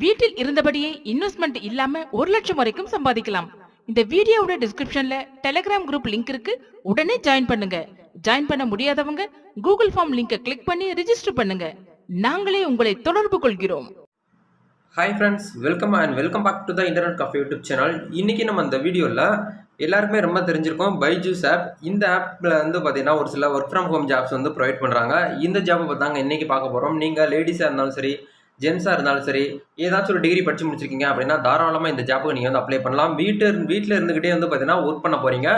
வீட்டில் இருந்தபடியே இன்வெஸ்ட்மெண்ட் இல்லாம ஒரு லட்சம் வரைக்கும் சம்பாதிக்கலாம். இந்த வீடியோவோட டிஸ்கிரிப்ஷன்ல டெலிகிராம் குரூப் லிங்க் இருக்கு. உடனே ஜாயின் பண்ணுங்க. ஜாயின் பண்ண முடியாதவங்க கூகுள் ஃபார்ம் லிங்கை கிளிக் பண்ணி ரெஜிஸ்டர் பண்ணுங்க. நாங்களே உங்களை தொடர்பு கொள்கிறோம். Hi friends welcome and welcome back to the internet coffee YouTube channel இன்றைக்கி நம்ம இந்த வீடியோவில் எல்லாருக்குமே ரொம்ப தெரிஞ்சிருக்கோம் பைஜூஸ் ஆப் இந்த ஆப்பில் வந்து பார்த்தீங்கன்னா ஒரு சில ஒர்க் ஃப்ரம் ஹோம் ஜாப்ஸ் வந்து ப்ரொவைட் பண்ணுறாங்க இந்த ஜாப்பை பார்த்தாங்க இன்றைக்கி பார்க்க போகிறோம் நீங்கள் லேடிஸாக இருந்தாலும் சரி ஜென்ஸாக இருந்தாலும் சரி ஏதாச்சும் ஒரு டிகிரி படித்து முடிச்சிருக்கீங்க அப்படின்னா தாராளமாக இந்த ஜாப்புக்கு நீங்கள் வந்து அப்ளை பண்ணலாம். வீட்டு வீட்டில் இருந்துக்கிட்டே வந்து பார்த்தீங்கன்னா ஒர்க் பண்ண போகிறீங்க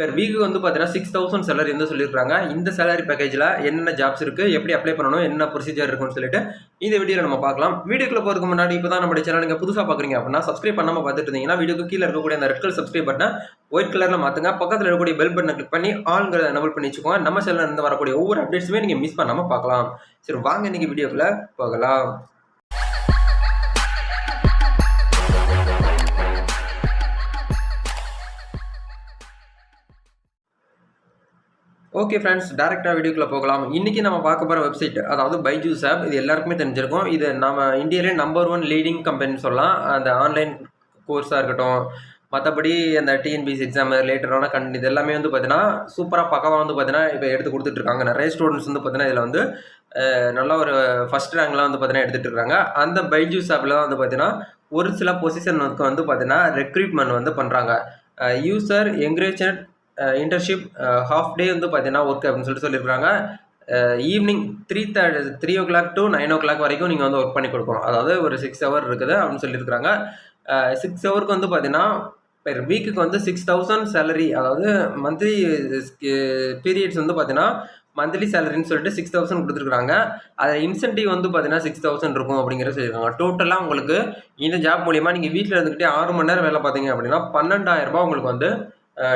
பெர் வீக்கு வந்து பார்த்தீங்கன்னா சிக்ஸ் தௌசண்ட் சேலரி வந்து சொல்லியிருக்காங்க இந்த சேலரி பேக்கேஜில் என்னென்ன ஜாப்ஸ் இருக்குது எப்படி அப்ளை பண்ணணும் என்ன ப்ரொசீஜர் இருக்குன்னு சொல்லிட்டு இந்த வீடியோவில் நம்ம பார்க்கலாம். வீடியோக்குள்ள போகிறதுக்கு முன்னாடி இப்போ தான் நம்ம சேனல் நீங்கள் புதுசாக பார்க்குறீங்க அப்படின்னா சப்ஸ்கிரைப் பண்ணாமல் பார்த்துட்டு இருந்தீங்கன்னா வீடியோக்கு கீழே இருக்கக்கூடிய அந்த ரெட் கலர் சப்ஸ்கிரைப் பட்டனை ஒயிட் கலரில் மாற்றுங்க பக்கத்தில் இருக்கக்கூடிய பெல் பட்டனை கிளிக் பண்ணி ஆளுங்கிறத எனபிள் பண்ணி வச்சுக்கோங்க. நம்ம சேனலில் இருந்து வரக்கூடிய ஒவ்வொரு அப்டேட்ஸுமே நீங்கள் மிஸ் பண்ணாமல் பார்க்கலாம். சரி வாங்க இன்னைக்கு வீடியோக்குள்ளே போகலாம். ஓகே ஃப்ரெண்ட்ஸ் டேரெக்டாக வீடியோக்குள்ளே போகலாம். இன்றைக்கி நம்ம பார்க்க போகிற வெப்சைட் அதாவது பைஜூஸ் ஆப் இது எல்லாருக்குமே தெரிஞ்சிருக்கும். இது நம்ம இந்தியாவிலே நம்பர் ஒன் லீடிங் கம்பெனின்னு சொல்லலாம். அந்த ஆன்லைன் கோர்ஸாக இருக்கட்டும் மற்றபடி அந்த டிஎன்பிசி எக்ஸாம் ரிலேட்டடான கண் இது எல்லாமே வந்து பார்த்தீங்கன்னா சூப்பராக பக்கமாக வந்து பார்த்தீங்கன்னா இப்போ எடுத்து கொடுத்துட்ருக்காங்க நிறைய ஸ்டூடெண்ட்ஸ் வந்து பார்த்தீங்கன்னா இதில் வந்து நல்லா நல்ல ஒரு ஃபஸ்ட் ரேங்க்லாம் வந்து பார்த்தீங்கன்னா எடுத்துகிட்டு இருக்காங்க. அந்த பைஜூஸ் ஆப்பில் வந்து பார்த்தீங்கன்னா ஒரு சில பொசிஷனுக்கு வந்து பார்த்தீங்கன்னா ரெக்ரூட்மெண்ட் வந்து பண்ணுறாங்க user encouraged internship half day வந்து பார்த்தீங்கன்னா ஒர்க் அப்படின்னு சொல்லிட்டு சொல்லியிருக்காங்க evening three third three o'clock to nine o'clock வரைக்கும் நீங்கள் வந்து ஒர்க் பண்ணி கொடுக்கணும். அதாவது ஒரு சிக்ஸ் ஹவர் இருக்குது அப்படின்னு சொல்லியிருக்காங்க சிக்ஸ் ஹவருக்கு வந்து பார்த்தீங்கன்னா பெர் வீக்குக்கு வந்து சிக்ஸ் தௌசண்ட் சேலரி அதாவது மந்த்லி பீரியட்ஸ் வந்து பார்த்தீங்கன்னா மந்த்லி சேலரின்னு சொல்லிட்டு சிக்ஸ் தௌசண்ட் கொடுத்துருக்காங்க அதில் இன்சென்டிவ் வந்து பார்த்தீங்கன்னா சிக்ஸ் தௌசண்ட் இருக்கும் அப்படிங்கிறத சொல்லியிருக்காங்க. டோட்டலாக உங்களுக்கு இந்த ஜாப் மூலியமாக நீங்கள் வீட்டில் இருந்துக்கிட்டே ஆறு மணி நேரம் வேலை பார்த்தீங்க அப்படின்னா பன்னெண்டாயிரம் ரூபாய் உங்களுக்கு வந்து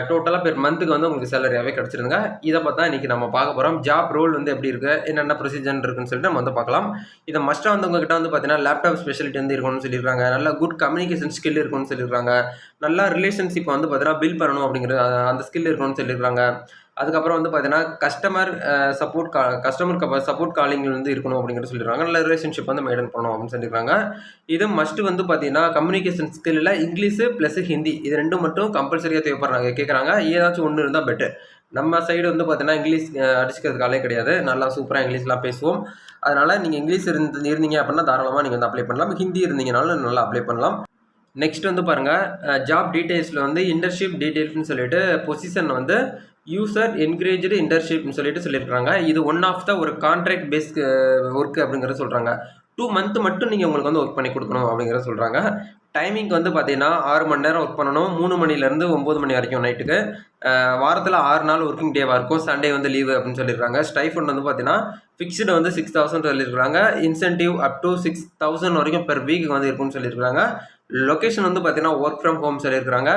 டோட்டலாக பெர் மந்த்துக்கு வந்து உங்களுக்கு சேலரியாகவே கிடச்சிருங்க இதை பார்த்தா இன்றைக்கி நம்ம பார்க்க போகிறோம் ஜாப் ரோல் வந்து எப்படி இருக்குது என்னென்ன ப்ரொசீஜர் இருக்குன்னு சொல்லிட்டு நம்ம வந்து பார்க்கலாம். இதை மஸ்ட்டாக வந்து உங்ககிட்ட வந்து பார்த்தீங்கன்னா லேப்டாப் ஸ்பெஷலிட்டி வந்து இருக்கணும்னு சொல்லியிருக்காங்க. நல்ல குட் கம்யூனிகேஷன் ஸ்கில் இருக்கணும்னு சொல்லியிருக்காங்க. நல்லா ரிலேஷன்ஷிப் வந்து பார்த்தீங்கன்னா பில் பண்ணணும் அப்படிங்கிற அந்த ஸ்கில் இருக்கணும்னு சொல்லியிருக்காங்க. அதுக்கப்புறம் வந்து பார்த்தீங்கன்னா கஸ்டமர் சப்போர்ட் கா கஸ்டமர் சப்போர்ட் காலிங் வந்து இருக்கணும் அப்படிங்கிறது சொல்லிடுறாங்க. நல்ல ரிலேஷன்ஷிப் வந்து மெயின்டைன் பண்ணணும் அப்படின்னு சொல்லியிருக்காங்க இது மஸ்ட் வந்து பார்த்தீங்கன்னா கம்யூனிகேஷன் ஸ்கில்லில் இங்கிலீஷு ப்ளஸ் ஹிந்தி இது ரெண்டும் மட்டும் கம்பல்சரியாக தேவைப்படுறாங்க கேட்குறாங்க ஏதாச்சும் ஒன்று இருந்தால் பெட்டர் நம்ம சைடு வந்து பார்த்தீங்கன்னா இங்கிலீஷ் அடிச்சுக்கிறதுக்காலே அடிச்சுக்கிறதுக்கு ஆளே கிடையாது. நல்லா சூப்பராக இங்கிலீஷ்லாம் பேசுவோம். அதனால் நீங்கள் இங்கிலீஷ் இருந்து இருந்தீங்க அப்படின்னா தாராளமாக நீங்கள் வந்து அப்ளை பண்ணலாம். ஹிந்தி இருந்தீங்கனாலும் நல்லா அப்ளை பண்ணலாம். நெக்ஸ்ட் வந்து பாருங்கள் ஜாப் டீட்டெயில்ஸில் வந்து இன்டர்ஷிப் டீட்டெயில்ஸ்னு சொல்லிட்டு பொசிஷன் வந்து யூசர் என்கரேஜ்டு இன்டர்ன்ஷிப்னு சொல்லிட்டு சொல்லியிருக்காங்க. இது ஒன் ஆஃப் த ஒரு கான்ட்ராக்ட் பேஸ்ட் ஒர்க் அப்படிங்கிறத சொல்கிறாங்க டூ மந்த் மட்டும் நீங்கள் உங்களுக்கு வந்து ஒர்க் பண்ணி கொடுக்கணும் அப்படிங்கிறத சொல்கிறாங்க டைமிங் வந்து பார்த்தீங்கன்னா ஆறு மணி நேரம் ஒர்க் பண்ணணும். மூணு மணிலேருந்து ஒம்பது மணி வரைக்கும் நைட்டுக்கு வாரத்தில் ஆறு நாள் ஒர்க்கிங் டேவாக இருக்கும். சண்டே வந்து லீவு அப்படின்னு சொல்லியிருக்காங்க. ஸ்டைஃபண்ட் வந்து பார்த்தீங்கன்னா ஃபிக்ஸ்டு வந்து சிக்ஸ் தௌசண்ட் சொல்லியிருக்காங்க incentive up to six thousand வரைக்கும் பெர் வீக் வந்து இருக்கும்னு சொல்லியிருக்காங்க லொக்கேஷன் வந்து பார்த்தீங்கன்னா ஒர்க் ஃப்ரம் ஹோம் சொல்லியிருக்காங்க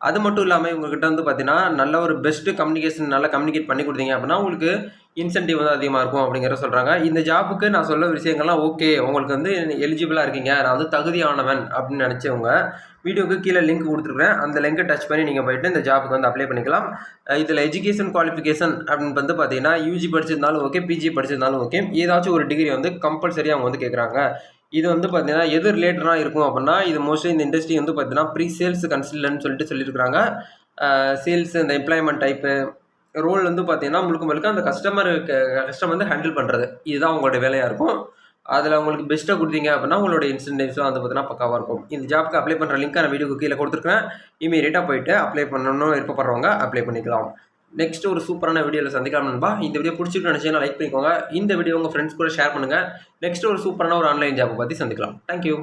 அது மட்டும் இல்லாமல் இவங்ககிட்ட வந்து பார்த்தீங்கன்னா நல்ல ஒரு பெஸ்ட்டு கம்யூனிகேஷன் நல்லா கம்யூனிகேட் பண்ணி கொடுத்தீங்க அப்படின்னா உங்களுக்கு இன்சென்டிவ் வந்து அதிகமாக இருக்கும் அப்படிங்கிற சொல்கிறாங்க இந்த ஜாப்புக்கு நான் சொல்ல விஷயங்கள்லாம் ஓகே உங்களுக்கு வந்து எலிஜிபிளாக இருக்கீங்க. நான் வந்து தகுதியானவன் அப்படின்னு நினச்சவங்க வீடியோக்கு கீழே லிங்க் கொடுத்துருக்கேன் அந்த லிங்கை டச் பண்ணி நீங்கள் போயிட்டு இந்த ஜாப்புக்கு வந்து அப்ளை பண்ணிக்கலாம். இதில் எஜுகேஷன் குவாலிஃபிகேஷன் அப்படின்னு வந்து பார்த்தீங்கன்னா யூஜி படிச்சிருந்தாலும் ஓகே பிஜி படிச்சிருந்தாலும் ஓகே ஏதாச்சும் ஒரு டிகிரி வந்து கம்பல்சரி அவங்க வந்து கேட்குறாங்க இது வந்து பார்த்தீங்கன்னா எது ரிலேட்டடாக இருக்கும் அப்படின்னா இது மோஸ்ட்லி இந்த இண்டஸ்ட்ரி வந்து பார்த்தீங்கன்னா ப்ரீ சேல்ஸ் கன்சல்டன்ட் சொல்லிட்டு சொல்லியிருக்காங்க சேல்ஸ் இந்த எம்ப்ளாய்மெண்ட் டைப்பு ரோல் வந்து பார்த்தீங்கன்னா முழுக்க முழுக்க அந்த கஸ்டமருக்கு கஸ்டமர் வந்து ஹேண்டில் பண்ணுறது இதுதான் உங்களோட வேலையாக இருக்கும். அதில் உங்களுக்கு பெஸ்ட்டாக கொடுத்தீங்க அப்படின்னா உங்களோட இன்சென்டிவ்ஸும் வந்து பார்த்தீங்கன்னா பக்காவாக இருக்கும். இந்த ஜாப்க்கு அப்ளை பண்ணுற லிங்க் நான் வீடியோக்கு கீழே கொடுத்துருக்கேன் இமீடியட்டாக போயிட்டு அப்ளை பண்ணணும்னு விருப்பப்படுறவங்க அப்ளை பண்ணிக்கலாம். நெக்ஸ்ட் ஒரு சூப்பரான வீடியோவில் சந்திக்கலாம் நண்பா. இந்த வீடியோ பிடிச்சிட்டு நினச்சிங்கன்னா லைக் பண்ணிக்கோங்க. இந்த வீடியோ உங்கள் ஃப்ரெண்ட்ஸ் கூட ஷேர் பண்ணுங்கள் நெக்ஸ்ட் ஒரு சூப்பரான ஒரு ஆன்லைன் ஜாப்பை பற்றி சந்திக்கலாம். தேங்க்யூ